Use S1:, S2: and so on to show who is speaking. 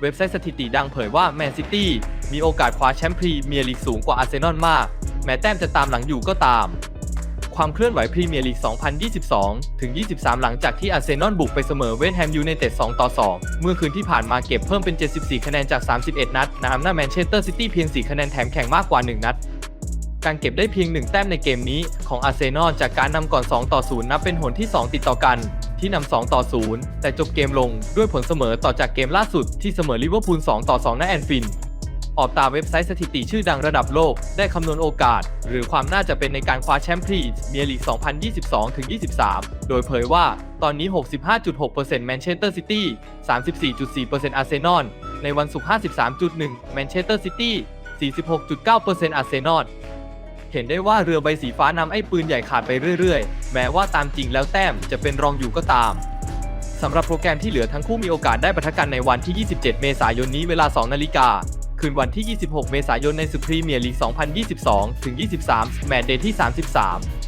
S1: เว็บไซต์สถิติดังเผยว่าแมนซิตี้มีโอกาสคว้าแชมป์พรีเมียร์ลีกสูงกว่าอาร์เซนอลมาก แม้แต้มจะตามหลังอยู่ก็ตาม ความเคลื่อนไหวพรีเมียร์ลีก 2022 ถึง 23 หลังจากที่อาร์เซนอลบุกไปเสมอเวสต์แฮมยูไนเต็ด 2 ต่อ 2 เมื่อคืนที่ผ่านมาเก็บเพิ่มเป็น 74 คะแนนจาก 31 นัดนำหน้าแมนเชสเตอร์ซิตี้เพียง 4 คะแนนแถมแข่งมากกว่า 1 นัดการเก็บได้เพียง 1 แต้มในเกมนี้ของอาร์เซนอลจากการนำก่อน 2 ต่อ 0 นับเป็นหนที่ 2 ติดต่อกัน ที่นำ2ต่อ 0 แต่จบเกมลงด้วยผลเสมอต่อจากเกมล่าสุดที่เสมอลิเวอร์พูล2ต่อ2ณแอนฟิลออกตามเว็บไซต์สถิติชื่อดังระดับโลก ได้คำนวณโอกาส หรือความน่าจะเป็นในการคว้าแชมป์พรีเมียร์ลีก 2022-23 โดยเผยว่าตอนนี้ 65.6%แมนเชสเตอร์ซิตี้ 34.4%อาร์เซนอล ในวันศุกร์ 53.1แมนเชสเตอร์ซิตี้ 46.9%อาร์เซนอล เห็นได้ว่าเรือใบสีฟ้านำไอ้ปืนใหญ่ขาดไปเรื่อยๆ แม้ว่าตามจริงแล้วแต้มจะเป็นรองอยู่ก็ตามสำหรับโปรแกรมที่เหลือทั้งคู่มีโอกาสได้ปะทะกันในวันที่ 27 เมษายนนี้เวลา 2 นาฬิกา คืนวันที่ 26 เมษายนในสุพรีเมียร์ลีก 2022 ถึง 23 แมตช์เดย์ที่ 33